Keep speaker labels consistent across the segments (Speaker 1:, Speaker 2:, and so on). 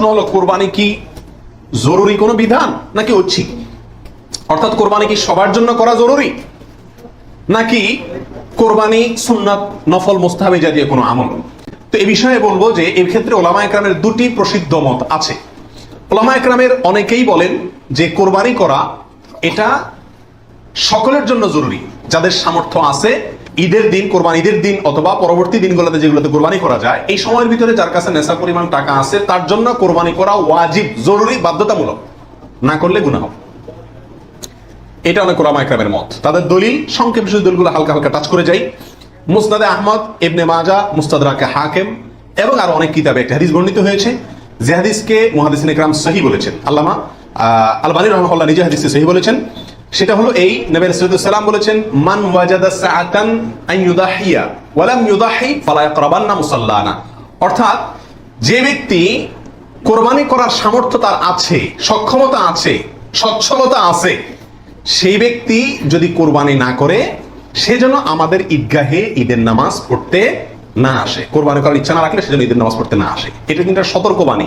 Speaker 1: প্রশ্ন হলো, কোরবানি কি জরুরি কোনো বিধান, নাকি ঐচ্ছিক? অর্থাৎ কোরবানি কি সবার জন্য করা জরুরি? নাকি কোরবানি সুন্নাত নফল মোস্তাহাবি জাতীয় কোনো আমল? তো এই বিষয়ে বলব যে এই ক্ষেত্রে ওলামা একরামের দুটি প্রসিদ্ধ মত আছে। ওলামা একরামের অনেকেই বলেন যে, কোরবানি করা এটা সকলের জন্য জরুরি, যাদের সামর্থ্য আছে ঈদের দিন, কোরবানি ঈদের দিন অথবা পরবর্তী দিনগুলোতে যেগুলোতে কোরবানি করা যায়, এই সময়ের ভিতরে যার কাছে নেশা পরিমাণ টাকা আছে, তার জন্য কোরবানি করা ওয়াজিব, জরুরি, বাধ্যতামূলক। না করলে গুনাহ। এটা অনেক ওলামা একরামের মত। তাদের দলিল, সংক্ষেপ শুধু দলিলগুলো হালকা হালকা টাচ করে যাই। মুসনাদে আহমদ, ইবনে মাজা, মুস্তাদ মুস্তাদরাকে হাকেম এবং আরও অনেক কিতাবে একটা হাদিস বর্ণিত হয়েছে। যে হাদিসকে মুহাদিসিন ইকরাম সহি বলেছেন। আল্লামা আলবানী রহমাল্লাহ নিজে হাদিসকে সহি বলেছেন। সেটা হলো এই নবী রাসূলুল্লাহ বলেছেন, মান ওয়াজাদা সাআতান আন ইউদাহিয়া ওয়া লাম ইউদাহি ফালা ইয়াকরাবান্না মুসাল্লানা। অর্থাৎ যে ব্যক্তি কোরবানি করার সামর্থ্য তার আছে, সক্ষমতা আছে, সচ্ছলতা আছে, সেই ব্যক্তি যদি কোরবানি না করে, সে যেন আমাদের ঈদগাহে ঈদের নামাজ পড়তে না আসে। কোরবানি করার ইচ্ছা না রাখলে সেজন্য ঈদের নামাজ পড়তে না আসে। এটা কিন্তু সতর্কবাণী।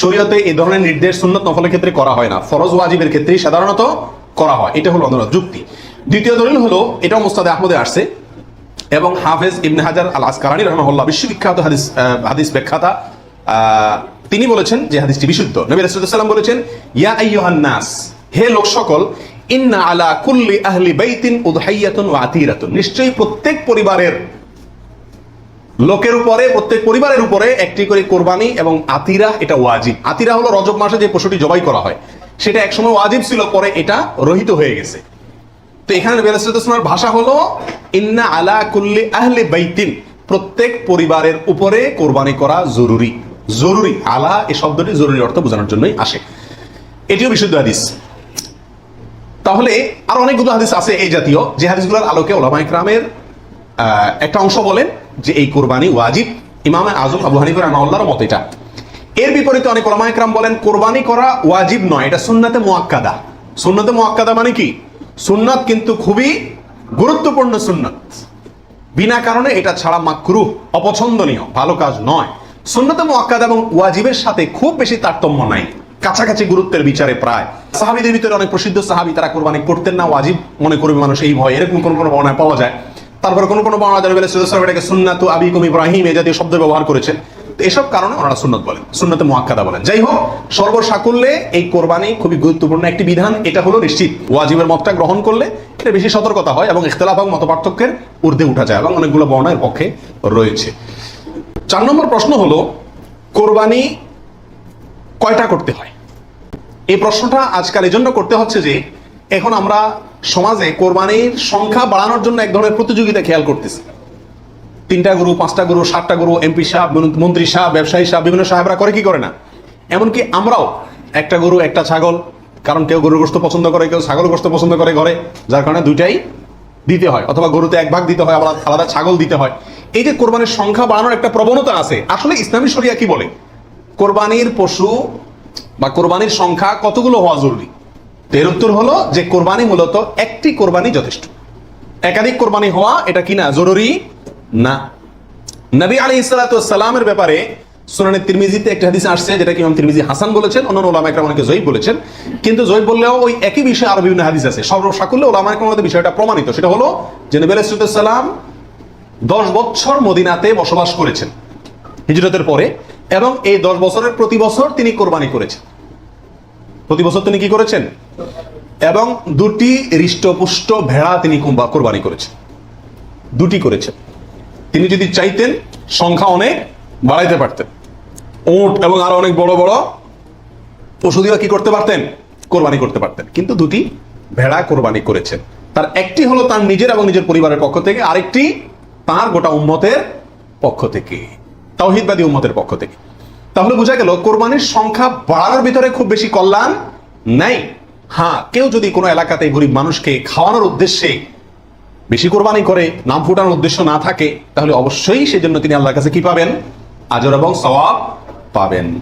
Speaker 1: শরীয়তে এই ধরনের নির্দেশ সুন্নত নফলের ক্ষেত্রে করা হয় না। ফরজ ওয়াজিবের ক্ষেত্রে সাধারণত করা হয়। এটা হলো অন্যরা যুক্তি। দ্বিতীয় দলিল হলো, এটাও মুস্তাদে আহমদে আসছে, এবং হাফেজ ইবনে হাজার আল আসকারানি রহমাহুল্লাহ বিশ্ববিখ্যাত হাদিস হাদিস ব্যাখ্যাতা তিনি বলেছেন যে হাদিসটি বিশুদ্ধ। নবী রাসূলুল্লাহ বলেছেন, ইয়া নাস হে লোক সকল ইন্না আলা কুল্লি আহলি বাইতিন উদহাইয়াতুন আতিরাতুন। নিশ্চয়ই প্রত্যেক পরিবারের লোকের উপরে, প্রত্যেক পরিবারের উপরে একটি করে কোরবানি এবং আতিরা এটা ওয়াজিব। আতিরা হলো রজব মাসে যে পশুটি জবাই করা হয়। সেটা একসময় ওয়াজিব ছিল, পরে এটা রহিত হয়ে গেছে। তো এখানে ওয়াসাল্লামের ভাষা হলো, ইন্না আলা কুল্লি আহলি বাইতিন। প্রত্যেক পরিবারের উপরে কোরবানি করা জরুরি। জরুরি, আলা এই শব্দটি জরুরি অর্থ বোঝানোর জন্যই আসে। এটিও বিশুদ্ধ হাদিস। তাহলে আর অনেকগুলো হাদিস আছে এই জাতীয়। যে হাদিসগুলোর আলোকে ওলামা ইকরামের একটা অংশ বলেন যে এই কোরবানি ওয়াজিব। ইমাম আজম আবু হানিফুর রহমাউল্লাহর মত এটা। এর বিপরীতে অনেক ওলামাইকরাম বলেন, কোরবানি করা ওয়াজিব নয়, এটা সুন্নাতে মুআক্কাদা সুন্নাতে মুআক্কাদা মানে কি? সুন্নাত কিন্তু খুবই গুরুত্বপূর্ণ সুন্নাত। বিনা কারণে এটা ছাড়া মাকরুহ অপছন্দনীয়, ভালো কাজ নয়। সুন্নতে মুআক্কাদ এবং ওয়াজিবের সাথে খুব বেশি তারতম্য নাই, কাছাকাছি গুরুত্বের বিচারে প্রায়। সাহাবিদের ভিতরে অনেক প্রসিদ্ধ সাহাবী, তারা কোরবানি করতেন না, ওয়াজিব মনে করবে মানুষ এই ভয়, এরকম কোন কোন বর্ণায় পাওয়া যায়। তারপরে কোন কোন এটাকে সুন্নাতু আবিকুম ইব্রাহিম এই জাতীয় শব্দ ব্যবহার করেছেন এসব কারণে ওনারা সুন্নত বলেন, সুন্নতে মুআক্কাদা বলেন। যাই হোক, সর্বসাকুল্যে এই কোরবানি খুবই গুরুত্বপূর্ণ একটি বিধান, এটা হলো নিশ্চিত। ওয়াজিবের মতটা গ্রহণ করলে এটা বেশি সতর্কতা হয় এবং ইখতলাফ এবং মত পার্থক্যের ঊর্ধ্বে উঠা যায় এবং অনেকগুলো বর্ণার পক্ষে রয়েছে। চার নম্বর প্রশ্ন হলো, কোরবানি কয়টা করতে হয়? এই প্রশ্নটা আজকাল এই জন্য করতে হচ্ছে যে, এখন আমরা সমাজে কোরবানির সংখ্যা বাড়ানোর জন্য এক ধরনের প্রতিযোগিতা খেয়াল করতেছি। তিনটা গরু, পাঁচটা গরু, সাতটা গরু এমপি সাহেব মন্ত্রী সাহেব, ব্যবসায়ী সাহেব, বিভিন্ন সাহেবরা করে কি করে না? এমনকি আমরাও একটা গরু, একটা ছাগল, কারণ কেউ গরুর গোস্ত পছন্দ করে, কেউ ছাগল গোস্ত পছন্দ করে ঘরে, যার কারণে দুইটাই দিতে হয়, অথবা গরুতে এক ভাগ দিতে হয়, আবার আলাদা ছাগল দিতে হয়। এই যে কোরবানির সংখ্যা বাড়ানোর একটা প্রবণতা আছে, আসলে ইসলামী শরিয়া কি বলে? কোরবানির পশু বা কোরবানির সংখ্যা কতগুলো হওয়া জরুরি? এর উত্তর হলো যে কোরবানি মূলত একটি কোরবানি যথেষ্ট। একাধিক কোরবানি হওয়া এটা কিনা জরুরি? না। নবী আলী সালামের ব্যাপারে তিরমিজিতে একটা হাদিস আসছে যেটা কি তিরমিজি হাসান বলেছেন একরাম অনেকে জয়ীব বলেছেন। কিন্তু জয়ীব বললেও ওই একই বিষয়ে আরও বিভিন্ন হাদিস আছে। সর্বসাকুল্যে ওলামা বিষয়টা প্রমাণিত। সেটা হলো যে নবী আলী সালাম দশ বছর মদিনাতে বসবাস করেছেন, হিজরতের পরে, এবং এই দশ বছরের প্রতি বছর তিনি কোরবানি করেছেন। প্রতি বছর তিনি কি করেছেন? এবং দুটি হৃষ্টপুষ্ট ভেড়া তিনি কোরবানি করেছেন। দুটি করেছেন। তিনি যদি চাইতেন, সংখ্যা অনেক বাড়াইতে পারতেন। ওট এবং আরও অনেক বড় বড় পশু কি করতে পারতেন? কোরবানি করতে পারতেন। কিন্তু দুটি ভেড়া কোরবানি করেছেন। তার একটি হলো তার নিজের এবং নিজের পরিবারের পক্ষ থেকে, আরেকটি তার গোটা উম্মতের পক্ষ থেকে, তাওহিদবাদী উম্মতের পক্ষ থেকে। তাহলে বোঝা গেল, কোরবানির সংখ্যা বাড়ানোর ভিতরে খুব বেশি কল্যাণ নাই। হ্যাঁ কেউ যদি কোনো এলাকাতে গরিব মানুষকে খাওয়ানোর উদ্দেশ্যে বেশি কোরবানি করে, নাম ফুটানোর উদ্দেশ্য না থাকে, তাহলে অবশ্যই সেজন্য তিনি আল্লাহর কাছে কি পাবেন? আজর এবং সওয়াব পাবেন।